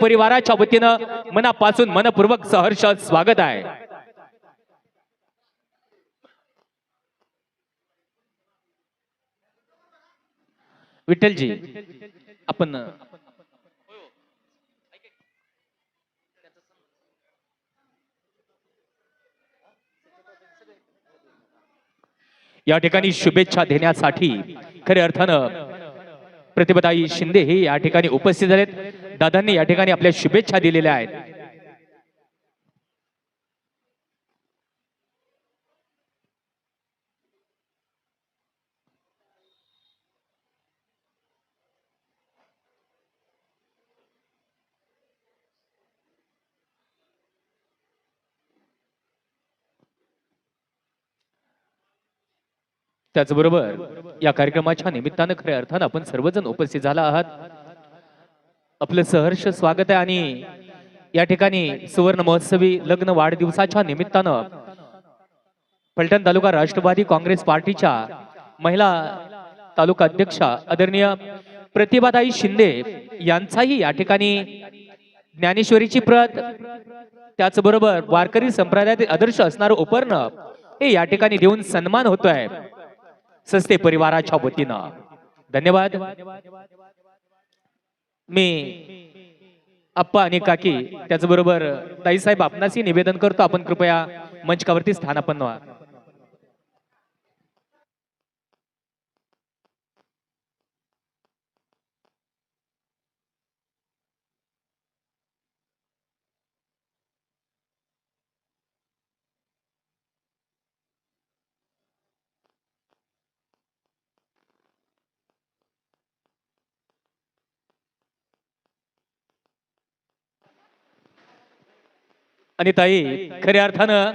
परिवाराच्या वतीनं मनापासून मनपूर्वक सहर्ष स्वागत आहे. विठ्ठलजी आपण या ठिकाणी शुभेच्छा देण्यासाठी खऱ्या अर्थानं प्रतिभाताई शिंदे हे या ठिकाणी उपस्थित झालेत. दादांनी या ठिकाणी आपल्या शुभेच्छा दिलेल्या आहेत. त्याचबरोबर या कार्यक्रमाच्या निमित्तानं खऱ्या अर्थानं आपण सर्वजण उपस्थित झाला आहात. आपलं सहर्ष स्वागत आहे आणि या ठिकाणी सुवर्ण महोत्सवी लग्न वाढदिवसाच्या निमित्तानं फलटण तालुका राष्ट्रवादी काँग्रेस पार्टीच्या महिला तालुका अध्यक्षा आदरणीय प्रतिभाताई शिंदे यांचाही या ठिकाणी ज्ञानेश्वरीची प्रत त्याचबरोबर वारकरी संप्रदायातील आदर्श असणारं उपर्ण हे या ठिकाणी देऊन सन्मान होतोय सस्ते परिवाराच्या वतीनं. धन्यवाद. मी आप्पा आणि काकी त्याचबरोबर ताईसाहेब आपणासही निवेदन करतो. आपण कृपया मंचकावरती स्थानापन्न व्हा आणि ताई खऱ्या अर्थानं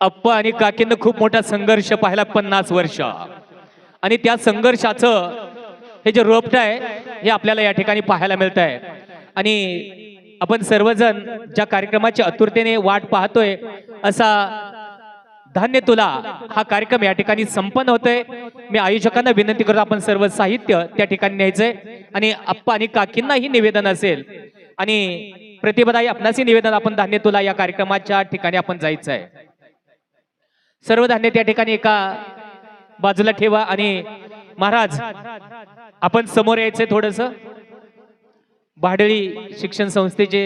अप्पा आणि काकींना खूप मोठा संघर्ष पाहिला पन्नास वर्ष. आणि त्या संघर्षाचं हे जे रोपट आहे हे आपल्याला या ठिकाणी पाहायला मिळत आहे आणि आपण सर्वजण ज्या कार्यक्रमाच्या आतुरतेने वाट पाहतोय असा धान्य तुला हा कार्यक्रम या ठिकाणी संपन्न होतोय. मी आयोजकांना विनंती करतो आपण सर्व साहित्य त्या ठिकाणी न्यायचंय. आणि आप्पा आणि काकींनाही निवेदन असेल. आणि प्रतिभाताई आपणासी निवेदन आपण धान्य तुला या कार्यक्रमाच्या ठिकाणी आपण जायचं आहे. सर्व धान्य त्या ठिकाणी एका बाजूला ठेवा आणि महाराज आपण समोर यायचंय थोडस. भाडळी शिक्षण संस्थेचे